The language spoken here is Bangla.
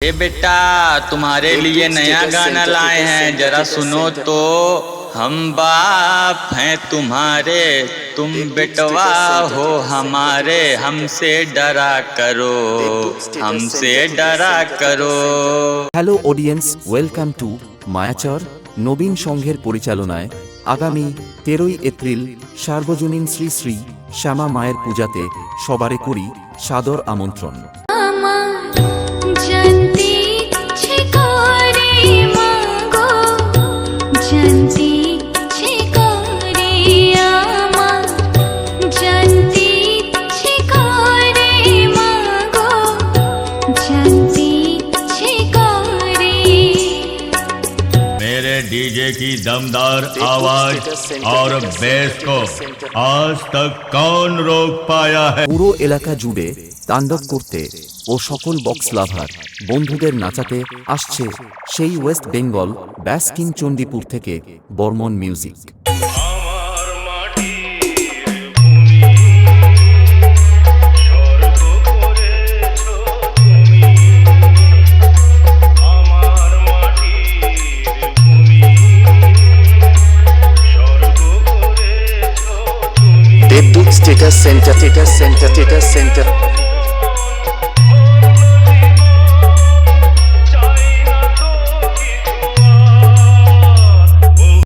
ए बेटा तुम्हारे लिए नया गाना लाए हैं जरा सुनो तो हम बाप हैं तुम्हारे तुम बेटवा हो हमारे हमसे डरा करो हमसे डरा करो hello audience welcome to Mayachar নবীন সংঘের পরিচালনায় আগামী তেরোই এপ্রিল সার্বজনীন শ্রী শ্রী শ্যামা মায়ের পূজাতে সবারে করি সাদর আমন্ত্রণ डीजे की दमदार आवाज और बेस को आज तक कौन रोक पाया है পুরো এলাকা জুড়ে তাণ্ডব করতে ও সকল বক্স লাভার বন্ধুদের নাচাতে আসছে সেই ওয়েস্ট বেঙ্গল ব্যাসকিন চণ্ডীপুর থেকে বর্মন মিউজিক দেবদূত status center status center status center